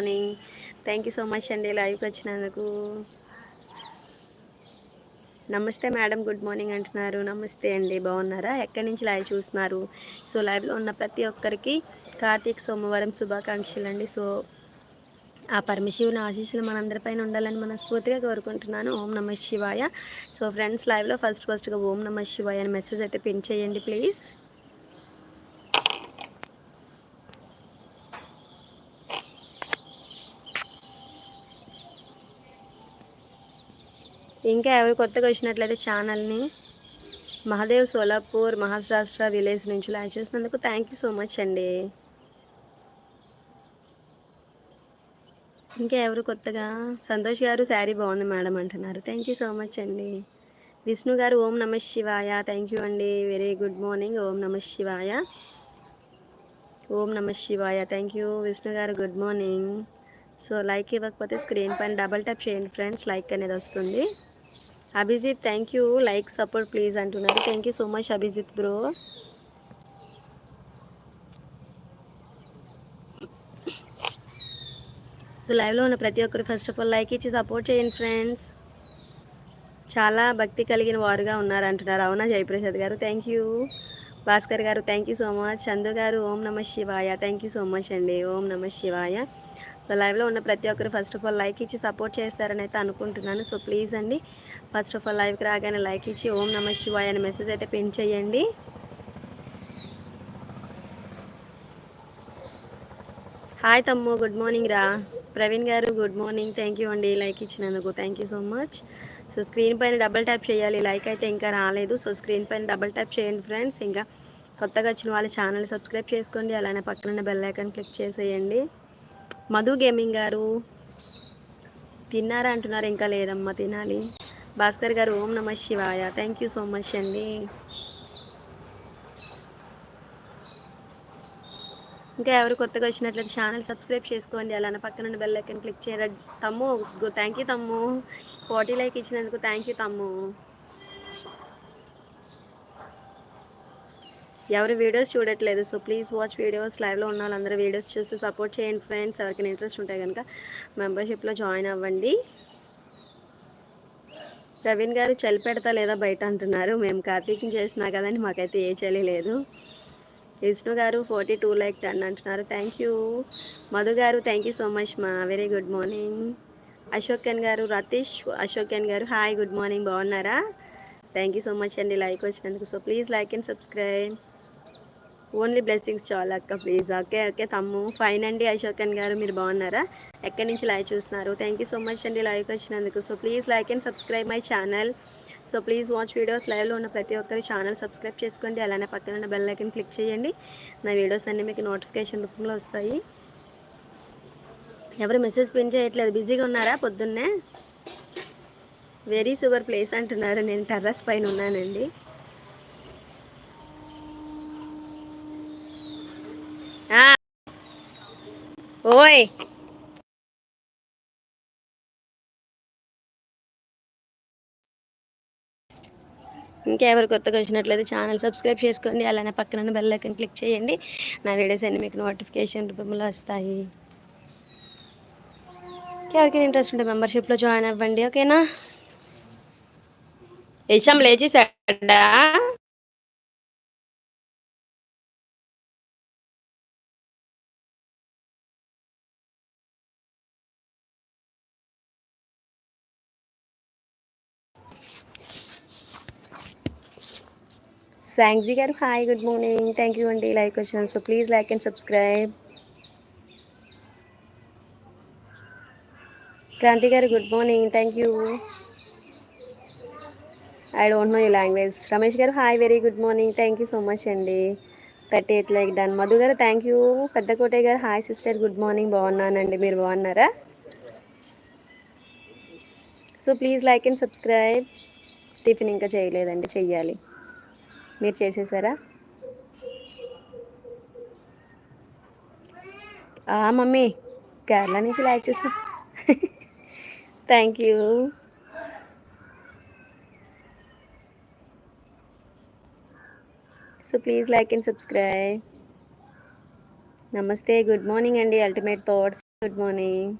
Morning thank you so much అండి లైవ్కి వచ్చినందుకు. నమస్తే మేడం గుడ్ మార్నింగ్ అంటున్నారు. నమస్తే అండి బాగున్నారా? ఎక్కడి నుంచి లైవ్ చూస్తున్నారు? సో లైవ్లో ఉన్న ప్రతి ఒక్కరికి కార్తీక సోమవారం శుభాకాంక్షలు అండి. సో ఆ పరమశివుని ఆశీస్సులు మనందరిపైన ఉండాలని మనస్ఫూర్తిగా కోరుకుంటున్నాను. ఓం నమ శివాయ. సో ఫ్రెండ్స్ లైవ్లో ఫస్ట్ ఫస్ట్గా ఓం నమ శివాయ అని మెసేజ్ అయితే పిన్ చేయండి ప్లీజ్ ఇంకా ఎవరు కొత్తగా వచ్చినట్లయితే ఛానల్ని మహాదేవ్ సోలాపూర్ మహారాష్ట్ర విలేజ్ నుంచి లాంచ్ చేసినందుకు థ్యాంక్ యూ సో మచ్ అండి. ఇంకా ఎవరు కొత్తగా? సంతోష్ గారు శారీ బాగుంది మేడం అంటున్నారు. థ్యాంక్ యూ సో మచ్ అండి. విష్ణు గారు ఓం నమ శివాయ. థ్యాంక్ యూ అండి. వెరీ గుడ్ మార్నింగ్ ఓం నమ శివాయ. ఓం నమ శివాయ. థ్యాంక్ యూ విష్ణు గారు గుడ్ మార్నింగ్ సో లైక్ ఇవ్వకపోతే స్క్రీన్ పైన డబల్ ట్యాప్ చేయండి ఫ్రెండ్స్ లైక్ అనేది వస్తుంది. Abhijit thank you like support please అంటున్నారు thank you so much Abhijit bro so లైవ్లో ఉన్న ప్రతి ఒక్కరు ఫస్ట్ ఆఫ్ ఆల్ లైక్ ఇచ్చి సపోర్ట్ చేయండి ఫ్రెండ్స్ చాలా భక్తి కలిగిన వారుగా ఉన్నారు అంటున్నారు అవునా జయప్రసాద్ గారు? థ్యాంక్ యూ భాస్కర్ గారు thank you so much Chandu గారు ఓం నమ శివాయ. థ్యాంక్ యూ సో మచ్ అండి. ఓం నమ శివాయ. సో లైవ్లో ఉన్న ప్రతి ఒక్కరు ఫస్ట్ ఆఫ్ ఆల్ లైక్ ఇచ్చి సపోర్ట్ చేస్తారని అయితే అనుకుంటున్నాను. సో ప్లీజ్ అండి. ఫస్ట్ ఆఫ్ ఆల్ లైవ్కి రాగానే లైక్ ఇచ్చి ఓం నమ శివాయ అనే మెసేజ్ అయితే పిన్ చేయండి. హాయ్ తమ్ము గుడ్ మార్నింగ్ రా. ప్రవీణ్ గారు గుడ్ మార్నింగ్ థ్యాంక్ యూ అండి లైక్ ఇచ్చినందుకు. Thank you so much so screen పైన డబల్ ట్యాప్ చేయాలి. లైక్ అయితే ఇంకా రాలేదు. సో స్క్రీన్ పైన డబల్ ట్యాప్ చేయండి ఫ్రెండ్స్ ఇంకా కొత్తగా వచ్చిన వాళ్ళ ఛానల్ సబ్స్క్రైబ్ చేసుకోండి. అలానే పక్కన బెల్ ఐకాన్ క్లిక్ చేసేయండి. మధు గేమింగ్ గారు తిన్నారా అంటున్నారు. ఇంకా లేదమ్మా తినాలి. భాస్కర్ గారు ఓం నమ శివాయ. థ్యాంక్ యూ సో మచ్ అండి. ఇంకా ఎవరు కొత్తగా వచ్చినట్లయితే ఛానల్ సబ్స్క్రైబ్ చేసుకోండి. అలానే పక్కన బెల్ ఐకన్ క్లిక్ చేయడం తమ్ము థ్యాంక్ యూ తమ్ము. ఫార్టీ లైక్ ఇచ్చినందుకు థ్యాంక్ యూ తమ్ము. ఎవరు వీడియోస్ చూడట్లేదు సో ప్లీజ్ వాచ్ వీడియోస్ లైవ్లో ఉన్న వాళ్ళందరూ వీడియోస్ చూసి సపోర్ట్ చేయండి ఫ్రెండ్స్ ఎవరికైనా ఇంట్రెస్ట్ ఉంటే కనుక మెంబర్షిప్లో జాయిన్ అవ్వండి. ప్రవీణ్ గారు చలి పెడతా లేదా బయట అంటున్నారు. మేము కార్తీకం చేసినా కదండి మాకైతే ఏ చలి లేదు. విష్ణు గారు ఫార్టీ టూ లైక్ టెన్ అంటున్నారు. Thank you. మధు గారు థ్యాంక్ యూ సో మచ్ మా వెరీ గుడ్ మార్నింగ్. అశోకన్ గారు రతీష్ అశోకన్ గారు హాయ్ గుడ్ మార్నింగ్ బాగున్నారా? థ్యాంక్ యూ సో మచ్ అండి లైక్ వచ్చినందుకు. So please like and subscribe. Only blessings చాలా అక్క ప్లీజ్. ఓకే ఓకే తమ్ము. ఫైన్ అండి అశోకన్ గారు మీరు బాగున్నారా? ఎక్కడి నుంచి లైవ్ చూస్తున్నారు? థ్యాంక్ యూ సో మచ్ అండి లైవ్కి వచ్చినందుకు. So please like and subscribe my channel so please watch videos లైవ్లో ఉన్న ప్రతి ఒక్కరి ఛానల్ సబ్స్క్రైబ్ చేసుకోండి. అలానే పక్కన ఉన్న బెల్ ఐకన్ క్లిక్ చేయండి. నా వీడియోస్ అన్నీ మీకు నోటిఫికేషన్ రూపంలో వస్తాయి. ఎవరు మెసేజ్ పిన్ చేయట్లేదు? బిజీగా ఉన్నారా పొద్దున్నే? వెరీ సూపర్ ప్లేస్ అంటున్నారు. నేను టెర్రస్ పైన ఉన్నానండి. ఓయ్ ఇంకెవరు కొత్తగా వచ్చినట్లయితే ఛానల్ సబ్స్క్రైబ్ చేసుకోండి. అలానే పక్కన బెల్ ఐకన్ క్లిక్ చేయండి. నా వీడియోస్ అన్ని మీకు నోటిఫికేషన్ రూపంలో వస్తాయి. ఎవరికైనా ఇంట్రెస్ట్ ఉంటే మెంబర్షిప్లో జాయిన్ అవ్వండి ఓకేనా యశం లేచేసాడా సాంగ్జీ గారు hi good morning thank you అండి లైక్ వచ్చిన so please like and subscribe Kranthi గారు good morning thank you I don't know you language Ramesh గారు hi very good morning thank you so much అండి thirty eight like done Madhu గారు thank you పెద్ద కోటయ్య గారు hi sister good morning బాగున్నానండి. మీరు బాగున్నారా? So please like and subscribe tiffin ఇంకా చేయలేదండి. చెయ్యాలి. మీరు చేసేసారా? మమ్మీ కేరళ నుంచి లైక్ చూస్తా. Thank you so please like and subscribe నమస్తే గుడ్ మార్నింగ్ అండి అల్టిమేట్ థాట్స్ గుడ్ మార్నింగ్